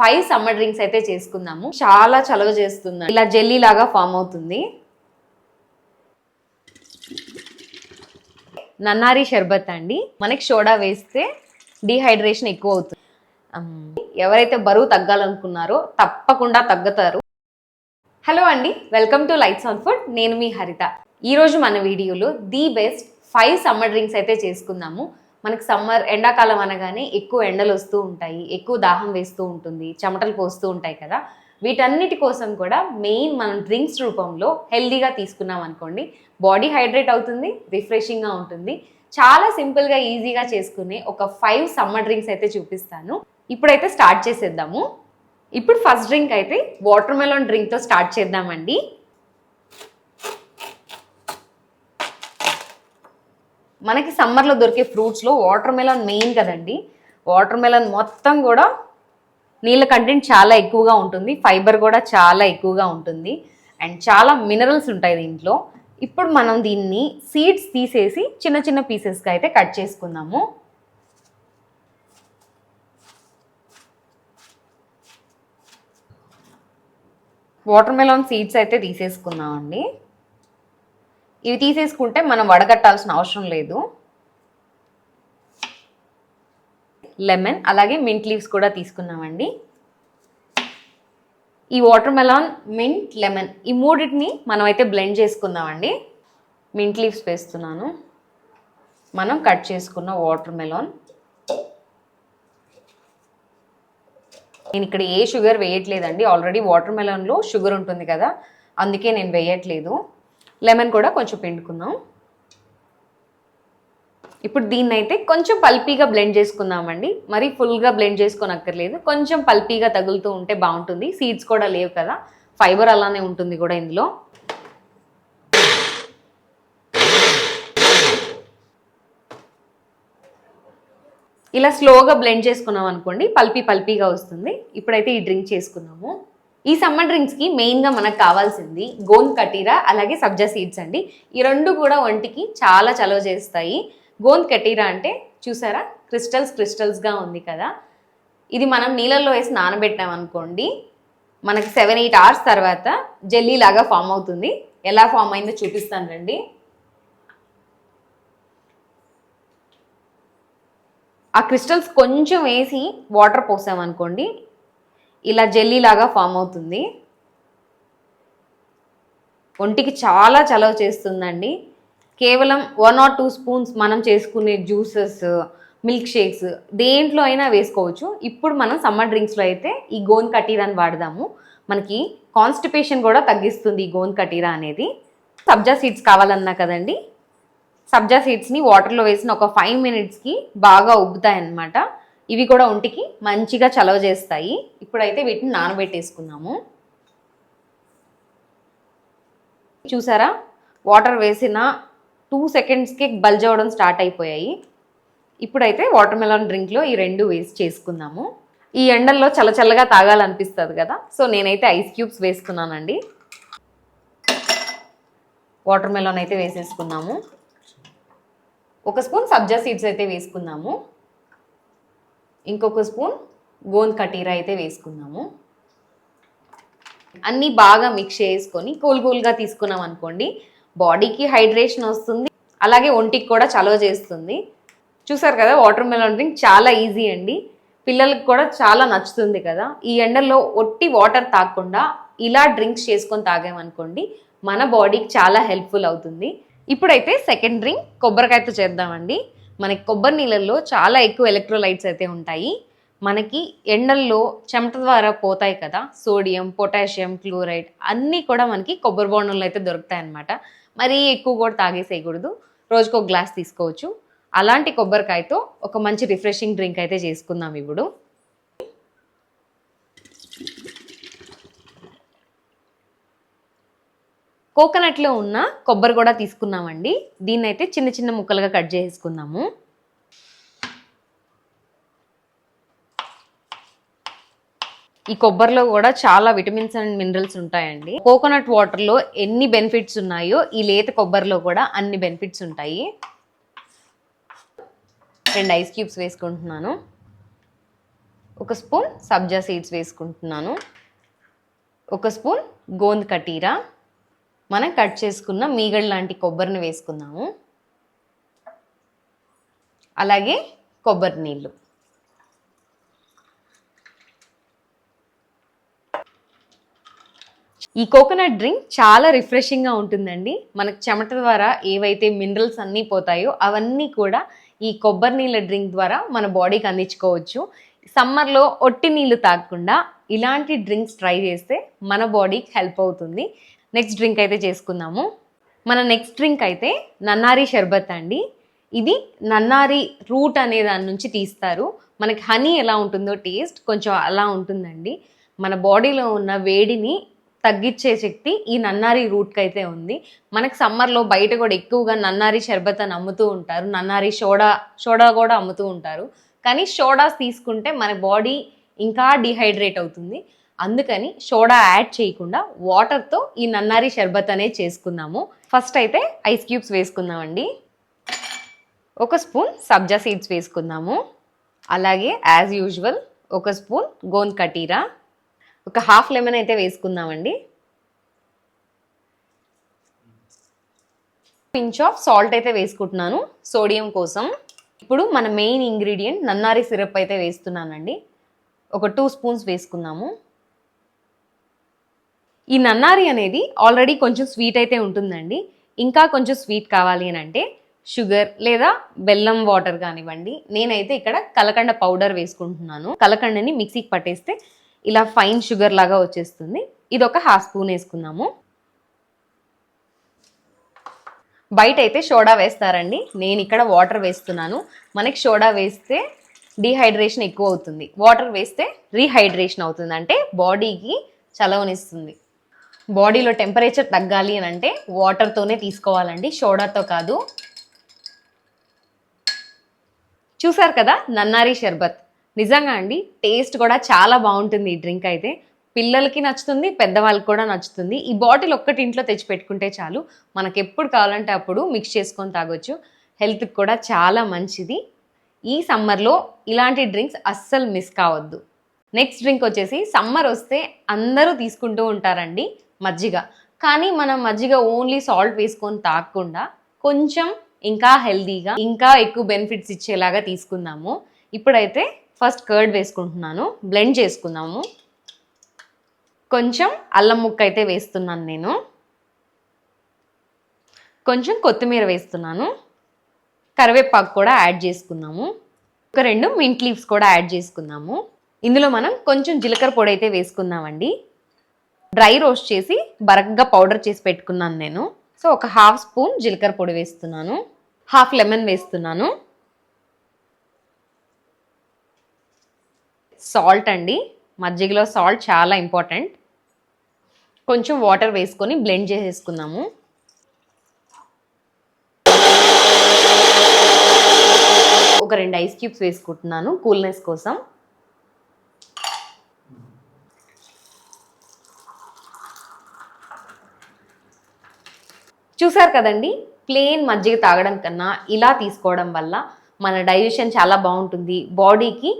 Five summer drinks అయితే చేసుకుందాము. చాలా చలవ చేస్తుంది. ఇలా జెల్లీ లాగా ఫామ్ అవుతుంది. నన్నారి షర్బత్ అండి. మనకి సోడా వేస్తే డిహైడ్రేషన్ ఎక్కువ అవుతుంది. ఎవరైతే బరువు తగ్గాలనుకున్నారో తప్పకుండా తగ్గుతారు. హలో అండి. Welcome to lights on food నేను మీ హరిత. ఈరోజు మన వీడియోలో the best five summer drinks అయితే చేసుకుందాము. మనకి సమ్మర్ ఎండాకాలం అనగానే ఎక్కువ ఎండలు వస్తూ ఉంటాయి ఎక్కువ దాహం వేస్తూ ఉంటుంది చెమటలు పోస్తూ ఉంటాయి కదా. వీటన్నిటి కోసం కూడా మెయిన్ మనం డ్రింక్స్ రూపంలో హెల్దీగా తీసుకున్నాం అనుకోండి బాడీ హైడ్రేట్ అవుతుంది రిఫ్రెషింగ్గా ఉంటుంది. చాలా సింపుల్గా ఈజీగా చేసుకునే ఒక ఫైవ్ సమ్మర్ డ్రింక్స్ అయితే చూపిస్తాను. ఇప్పుడైతే స్టార్ట్ చేసేద్దాము. ఇప్పుడు ఫస్ట్ డ్రింక్ అయితే వాటర్ మెలాన్ డ్రింక్తో స్టార్ట్ చేద్దామండి. మనకి సమ్మర్లో దొరికే ఫ్రూట్స్లో వాటర్ మెలన్ మెయిన్ కదండి. వాటర్ మెలన్ మొత్తం కూడా నీళ్ళ కంటెంట్ చాలా ఎక్కువగా ఉంటుంది. ఫైబర్ కూడా చాలా ఎక్కువగా ఉంటుంది. అండ్ చాలా మినరల్స్ ఉంటాయి దీంట్లో. ఇప్పుడు మనం దీన్ని సీడ్స్ తీసేసి చిన్న చిన్న పీసెస్గా అయితే కట్ చేసుకుందాము. వాటర్ మెలాన్ సీడ్స్ అయితే తీసేసుకుందామండి. ఇవి తీసేసుకుంటే మనం వడగట్టాల్సిన అవసరం లేదు. లెమన్ అలాగే మింట్ లీవ్స్ కూడా తీసుకున్నామండి. ఈ వాటర్ మెలాన్ మింట్ లెమన్ ఈ మూడింటిని మనం అయితే బ్లెండ్ చేసుకుందామండి. మింట్ లీవ్స్ వేస్తున్నాను. మనం కట్ చేసుకున్న వాటర్ మెలాన్. నేను ఇక్కడ ఏ షుగర్ వేయట్లేదండి. ఆల్రెడీ వాటర్ మెలాన్లో షుగర్ ఉంటుంది కదా అందుకే నేను వేయట్లేదు. లెమన్ కూడా కొంచెం పిండుకుందాం. ఇప్పుడు దీన్ని అయితే కొంచెం పల్పీగా బ్లెండ్ చేసుకుందామండి. మరి ఫుల్గా బ్లెండ్ చేసుకోనక్కర్లేదు. కొంచెం పల్పీగా తగులుతూ ఉంటే బాగుంటుంది. సీడ్స్ కూడా లేవు కదా. ఫైబర్ అలానే ఉంటుంది కూడా ఇందులో. ఇలా స్లోగా బ్లెండ్ చేసుకున్నాం అనుకోండి పల్పీ పల్పీగా వస్తుంది. ఇప్పుడైతే ఈ డ్రింక్ చేసుకుందాము. ఈ సమ్మర్ డ్రింక్స్కి మెయిన్గా మనకు కావాల్సింది గోన్ కటీరా అలాగే సబ్జా సీడ్స్ అండి. ఈ రెండు కూడా ఒంటికి చాలా చలవ చేస్తాయి. గోంద్ కటీరా అంటే చూసారా? క్రిస్టల్స్ క్రిస్టల్స్గా ఉంది కదా. ఇది మనం నీళ్ళల్లో వేసి నానబెట్టాం అనుకోండి. మనకి సెవెన్ ఎయిట్ అవర్స్ తర్వాత జెల్లీ లాగా ఫామ్ అవుతుంది. ఎలా ఫామ్ అయిందో చూపిస్తాను రండి. ఆ క్రిస్టల్స్ కొంచెం వేసి వాటర్ పోసామనుకోండి ఇలా జెల్లీ లాగా ఫామ్ అవుతుంది. ఒంటికి చాలా చలవ చేస్తుందండి. కేవలం వన్ ఆర్ టూ స్పూన్స్ మనం చేసుకునే జ్యూసెస్ మిల్క్ షేక్స్ దేంట్లో అయినా వేసుకోవచ్చు. ఇప్పుడు మనం సమ్మర్ డ్రింక్స్లో అయితే ఈ గోన్ కటీరాని వాడదాము. మనకి కాన్స్టిపేషన్ కూడా తగ్గిస్తుంది ఈ గోన్ కటీరా అనేది. సబ్జా సీడ్స్ కావాలన్నా కదండి. సబ్జా సీడ్స్ని వాటర్లో వేసిన ఒక ఫైవ్ మినిట్స్కి బాగా ఉబ్బుతాయి అన్నమాట ఇవి కూడా ఒంటికి మంచిగా చలవ చేస్తాయి. ఇప్పుడైతే వీటిని నానబెట్టేసుకుందాము. చూసారా? వాటర్ వేసిన టూ సెకండ్స్కి బల్జ్ అవ్వడం స్టార్ట్ అయిపోయాయి. ఇప్పుడైతే వాటర్ మెలాన్ డ్రింక్లో ఈ రెండు వేసి చేసుకుందాము. ఈ ఎండల్లో చల్ల చల్లగా తాగాలనిపిస్తుంది కదా? సో నేనైతే ఐస్ క్యూబ్స్ వేసుకున్నానండి. వాటర్ మెలాన్ అయితే వేసేసుకున్నాము ఒక స్పూన్ సబ్జా సీడ్స్ అయితే వేసుకుందాము. ఇంకొక స్పూన్ గోంద్ కటీరా అయితే వేసుకుందాము అన్నీ బాగా మిక్స్ చేసుకొని కూల్ కూల్గా తీసుకున్నాం అనుకోండి బాడీకి హైడ్రేషన్ వస్తుంది. అలాగే ఒంటికి కూడా చలవ చేస్తుంది. చూసారు కదా వాటర్ మెలన్ డ్రింక్ చాలా ఈజీ అండి. పిల్లలకి కూడా చాలా నచ్చుతుంది కదా. ఈ ఎండల్లో ఒట్టి వాటర్ తాగకుండా ఇలా డ్రింక్స్ చేసుకొని తాగామనుకోండి మన బాడీకి చాలా హెల్ప్ఫుల్ అవుతుంది. ఇప్పుడైతే సెకండ్ డ్రింక్ కొబ్బరికాయతో చేద్దామండి. మనకి కొబ్బరి నీళ్ళల్లో చాలా ఎక్కువ ఎలక్ట్రోలైట్స్ అయితే ఉంటాయి. మనకి ఎండల్లో చెమట ద్వారా పోతాయి కదా సోడియం పొటాషియం క్లోరైడ్ అన్నీ కూడా మనకి కొబ్బరి బోండంలో అయితే దొరుకుతాయి అన్నమాట. మరీ ఎక్కువ కూడా తాగేసేయకూడదు. రోజుకు ఒక గ్లాస్ తీసుకోవచ్చు. అలాంటి కొబ్బరికాయతో ఒక మంచి రిఫ్రెషింగ్ డ్రింక్ అయితే చేసుకుందాం ఇప్పుడు. కోకోనట్లో ఉన్న కొబ్బరి కూడా తీసుకున్నామండి. దీన్ని అయితే చిన్న చిన్న ముక్కలుగా కట్ చేసుకుందాము. ఈ కొబ్బరిలో కూడా చాలా విటమిన్స్ అండ్ మినరల్స్ ఉంటాయండి. కోకోనట్ వాటర్లో ఎన్ని బెనిఫిట్స్ ఉన్నాయో ఈ లేత కొబ్బరిలో కూడా అన్ని బెనిఫిట్స్ ఉంటాయి. రెండు ఐస్ క్యూబ్స్ వేసుకుంటున్నాను. ఒక స్పూన్ సబ్జా సీడ్స్ వేసుకుంటున్నాను. ఒక స్పూన్ గోంద్ కటీరా. మనం కట్ చేసుకున్న మీగడ లాంటి కొబ్బరిని వేసుకుందాము. అలాగే కొబ్బరి నీళ్ళు. ఈ కోకోనట్ డ్రింక్ చాలా రిఫ్రెషింగ్గా ఉంటుందండి. మనకు చెమట ద్వారా ఏవైతే మినరల్స్ అన్నీ పోతాయో అవన్నీ కూడా ఈ కొబ్బరి నీళ్ళ డ్రింక్ ద్వారా మన బాడీకి అందించుకోవచ్చు. సమ్మర్లో ఒట్టి నీళ్ళు తాగకుండా ఇలాంటి డ్రింక్స్ ట్రై చేస్తే మన బాడీకి హెల్ప్ అవుతుంది. నెక్స్ట్ డ్రింక్ అయితే చేసుకుందాము. మన నెక్స్ట్ డ్రింక్ అయితే నన్నారి షర్బత్ అండి. ఇది నన్నారి రూట్ అనే దాని నుంచి తీస్తారు. మనకి హనీ ఎలా ఉంటుందో టేస్ట్ కొంచెం అలా ఉంటుందండి. మన బాడీలో ఉన్న వేడిని తగ్గించే శక్తి ఈ నన్నారి రూట్కి అయితే ఉంది. మనకి సమ్మర్లో బయట కూడా ఎక్కువగా నన్నారి షర్బత్ అని అమ్ముతూ ఉంటారు. నన్నారి సోడా సోడా కూడా అమ్ముతూ ఉంటారు. కానీ సోడాస్ తీసుకుంటే మన బాడీ ఇంకా డిహైడ్రేట్ అవుతుంది. అందుకని సోడా యాడ్ చేయకుండా వాటర్తో ఈ నన్నారి షర్బత్ అనేది చేసుకుందాము. ఫస్ట్ అయితే ఐస్ క్యూబ్స్ వేసుకుందామండి. ఒక స్పూన్ సబ్జా సీడ్స్ వేసుకుందాము. అలాగే యాజ్ యూజువల్ ఒక స్పూన్ గోంద్ కటీరా. ఒక హాఫ్ లెమన్ అయితే వేసుకుందామండి. పించ్ ఆఫ్ సాల్ట్ అయితే వేసుకుంటున్నాను సోడియం కోసం. ఇప్పుడు మన మెయిన్ ఇంగ్రీడియంట్ నన్నారి సిరప్ అయితే వేస్తున్నానండి. ఒక టూ స్పూన్స్ వేసుకుందాము. ఈ నన్నారి అనేది ఆల్రెడీ కొంచెం స్వీట్ అయితే ఉంటుందండి. ఇంకా కొంచెం స్వీట్ కావాలి అని అంటే షుగర్ లేదా బెల్లం వాటర్ కానివ్వండి. నేనైతే ఇక్కడ కలకండ పౌడర్ వేసుకుంటున్నాను. కలకండని మిక్సీకి పట్టేస్తే ఇలా ఫైన్ షుగర్ లాగా వచ్చేస్తుంది. ఇది ఒక హాఫ్ స్పూన్ వేసుకున్నాము బయట అయితే సోడా వేస్తారండి. నేను ఇక్కడ వాటర్ వేస్తున్నాను. మనకి సోడా వేస్తే డీహైడ్రేషన్ ఎక్కువ అవుతుంది. వాటర్ వేస్తే రీహైడ్రేషన్ అవుతుంది. అంటే బాడీకి చలవనిస్తుంది. బాడీలో టెంపరేచర్ తగ్గాలి అని అంటే వాటర్తోనే తీసుకోవాలండి సోడాతో కాదు. చూసారు కదా నన్నారి షర్బత్. నిజంగా అండి టేస్ట్ కూడా చాలా బాగుంటుంది ఈ డ్రింక్ అయితే. పిల్లలకి నచ్చుతుంది పెద్దవాళ్ళకి కూడా నచ్చుతుంది. ఈ బాటిల్ ఒక్కటి ఇంట్లో తెచ్చి పెట్టుకుంటే చాలు. మనకు ఎప్పుడు కావాలంటే అప్పుడు మిక్స్ చేసుకొని తాగొచ్చు. హెల్త్కి కూడా చాలా మంచిది. ఈ సమ్మర్లో ఇలాంటి డ్రింక్స్ అస్సలు మిస్ కావద్దు. నెక్స్ట్ డ్రింక్ వచ్చేసి సమ్మర్ వస్తే అందరూ తీసుకుంటూ ఉంటారండి. మజ్జిగ. కానీ మనం మజ్జిగ ఓన్లీ సాల్ట్ వేసుకొని తాగకుండా కొంచెం ఇంకా హెల్దీగా ఇంకా ఎక్కువ బెనిఫిట్స్ ఇచ్చేలాగా తీసుకుందాము. ఇప్పుడైతే ఫస్ట్ కర్డ్ వేసుకుంటున్నాను. బ్లెండ్ చేసుకుందాము. కొంచెం అల్లం ముక్క అయితే వేస్తున్నాను నేను. కొంచెం కొత్తిమీర వేస్తున్నాను. కరివేపాకు కూడా యాడ్ చేసుకున్నాము ఒక రెండు మింట్ లీవ్స్ కూడా యాడ్ చేసుకున్నాము ఇందులో మనం కొంచెం జీలకర్ర పొడి అయితే వేసుకుందామండి. డ్రై రోస్ట్ చేసి బరగ్గా పౌడర్ చేసి పెట్టుకున్నాను నేను. సో ఒక హాఫ్ స్పూన్ జీలకర్ర పొడి వేస్తున్నాను. హాఫ్ లెమన్ వేస్తున్నాను. సాల్ట్ అండి. మజ్జిగలో సాల్ట్ చాలా ఇంపార్టెంట్. కొంచెం వాటర్ వేసుకొని బ్లెండ్ చేసేసుకున్నాము ఒక రెండు ఐస్ క్యూబ్స్ వేసుకుంటున్నాను కూల్నెస్ కోసం. చూసారు కదండి? ప్లేన్ మజ్జిగ తాగడం కన్నా ఇలా తీసుకోవడం వల్ల మన డైజెషన్ చాలా బాగుంటుంది. బాడీకి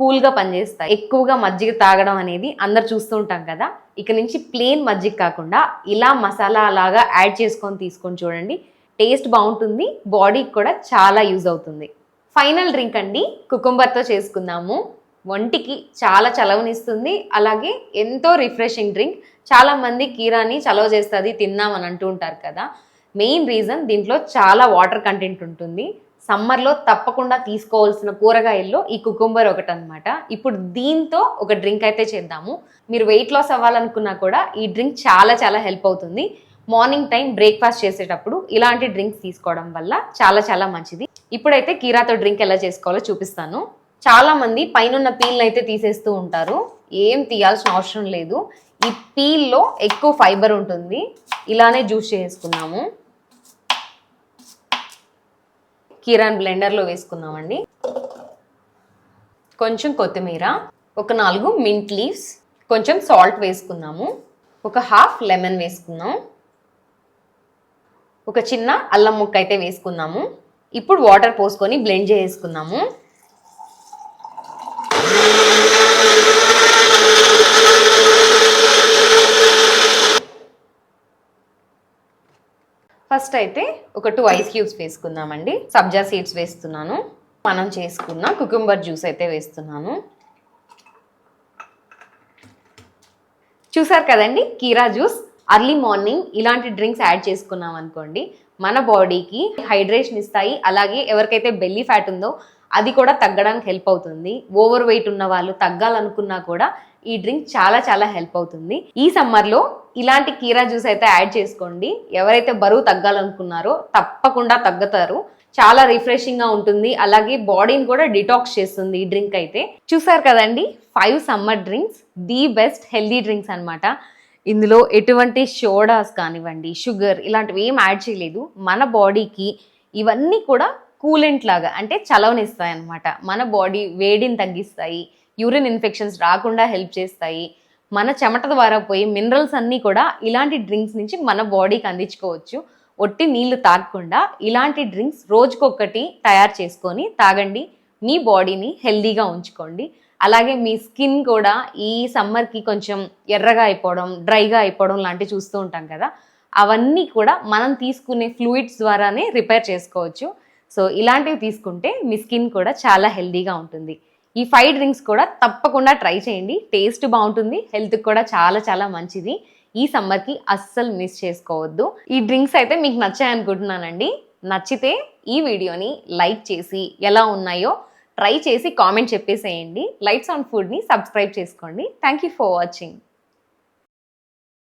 కూల్గా పనిచేస్తాయి. ఎక్కువగా మజ్జిగ తాగడం అనేది అందరు చూస్తూ ఉంటాం కదా? ఇక నుంచి ప్లేన్ మజ్జిగ కాకుండా ఇలా మసాలా లాగా యాడ్ చేసుకొని తీసుకొని చూడండి. టేస్ట్ బాగుంటుంది. బాడీకి కూడా చాలా యూజ్ అవుతుంది. ఫైనల్ డ్రింక్ అండి. కుకుంబర్తో చేసుకుందాము. ఒంటికి చాలా చలవనిస్తుంది. అలాగే ఎంతో రిఫ్రెషింగ్ డ్రింక్. చాలామంది కీరాని చలవ చేస్తుంది తిన్నామని అంటూ ఉంటారు కదా? మెయిన్ రీజన్ దీంట్లో చాలా వాటర్ కంటెంట్ ఉంటుంది. సమ్మర్లో తప్పకుండా తీసుకోవాల్సిన కూరగాయల్లో ఈ కుకుంబర్ ఒకటి అనమాట ఇప్పుడు దీంతో ఒక డ్రింక్ అయితే చేద్దాము. మీరు వెయిట్ లాస్ అవ్వాలనుకున్నా కూడా ఈ డ్రింక్ చాలా చాలా హెల్ప్ అవుతుంది. మార్నింగ్ టైం బ్రేక్ఫాస్ట్ చేసేటప్పుడు ఇలాంటి డ్రింక్స్ తీసుకోవడం వల్ల చాలా చాలా మంచిది. ఇప్పుడైతే కీరాతో డ్రింక్ ఎలా చేసుకోవాలో చూపిస్తాను. చాలామంది పైన అయితే తీసేస్తూ ఉంటారు. ఏం తీయాల్సిన అవసరం లేదు. ఈ పీల్లో ఎక్కువ ఫైబర్ ఉంటుంది. ఇలానే జ్యూస్ చేసుకున్నాము కీరాన్ బ్లెండర్లో వేసుకుందామండి. కొంచెం కొత్తిమీర ఒక నాలుగు మింట్ లీవ్స్ కొంచెం సాల్ట్ వేసుకున్నాము ఒక హాఫ్ లెమన్ వేసుకుందాం. ఒక చిన్న అల్లం ముక్క అయితే వేసుకున్నాము ఇప్పుడు వాటర్ పోసుకొని బ్లెండ్ చేసుకున్నాము ఫస్ట్ అయితే ఒక టూ ఐస్ క్యూబ్స్ వేసుకుందామండి. సబ్జా సీడ్స్ వేస్తున్నాను. మనం చేసుకున్న కుకుంబర్ జ్యూస్ అయితే వేస్తున్నాను. చూసారు కదండి? కీరా జ్యూస్. అర్లీ మార్నింగ్ ఇలాంటి డ్రింక్స్ యాడ్ చేసుకున్నాం అనుకోండి మన బాడీకి హైడ్రేషన్ ఇస్తాయి. అలాగే ఎవరికైతే బెల్లీ ఫ్యాట్ ఉందో అది కూడా తగ్గడానికి హెల్ప్ అవుతుంది. ఓవర్ వెయిట్ ఉన్న వాళ్ళు తగ్గాలనుకున్నా కూడా ఈ డ్రింక్ చాలా చాలా హెల్ప్ అవుతుంది. ఈ సమ్మర్లో ఇలాంటి కీరా జ్యూస్ అయితే యాడ్ చేసుకోండి. ఎవరైతే బరువు తగ్గాలనుకున్నారో తప్పకుండా తగ్గుతారు. చాలా రిఫ్రెషింగ్గా ఉంటుంది. అలాగే బాడీని కూడా డిటాక్స్ చేస్తుంది ఈ డ్రింక్ అయితే. చూసారు కదండి? Five summer drinks the best healthy drinks అనమాట ఇందులో ఎటువంటి షోడాస్ కానివ్వండి షుగర్ ఇలాంటివి ఏం యాడ్ చేయలేదు. మన బాడీకి ఇవన్నీ కూడా కూలెంట్ లాగా అంటే చలవనిస్తాయి అనమాట మన బాడీ వేడిని తగ్గిస్తాయి. యూరిన్ ఇన్ఫెక్షన్స్ రాకుండా హెల్ప్ చేస్తాయి. మన చెమట ద్వారా పోయి మినరల్స్ అన్నీ కూడా ఇలాంటి డ్రింక్స్ నుంచి మన బాడీకి అందించుకోవచ్చు. ఒట్టి నీళ్ళు తాగకుండా ఇలాంటి డ్రింక్స్ రోజుకొకటి తయారు చేసుకొని తాగండి. మీ బాడీని హెల్దీగా ఉంచుకోండి. అలాగే మీ స్కిన్ కూడా ఈ సమ్మర్కి కొంచెం ఎర్రగా అయిపోవడం డ్రైగా అయిపోవడం లాంటివి చూస్తూ ఉంటాం కదా. అవన్నీ కూడా మనం తీసుకునే ఫ్లూయిడ్స్ ద్వారానే రిపేర్ చేసుకోవచ్చు. సో ఇలాంటివి తీసుకుంటే మీ స్కిన్ కూడా చాలా హెల్దీగా ఉంటుంది. ఈ ఫైవ్ డ్రింక్స్ కూడా తప్పకుండా ట్రై చేయండి. టేస్ట్ బాగుంటుంది హెల్త్కి కూడా చాలా చాలా మంచిది. ఈ సమ్మర్కి అస్సలు మిస్ చేసుకోవద్దు. ఈ డ్రింక్స్ అయితే మీకు నచ్చాయనుకుంటున్నానండి నచ్చితే ఈ వీడియోని లైక్ చేసి ఎలా ఉన్నాయో ట్రై చేసి కామెంట్ చెప్పేసేయండి. లైట్స్ ఆన్ ఫుడ్ని సబ్స్క్రైబ్ చేసుకోండి. Thank you for watching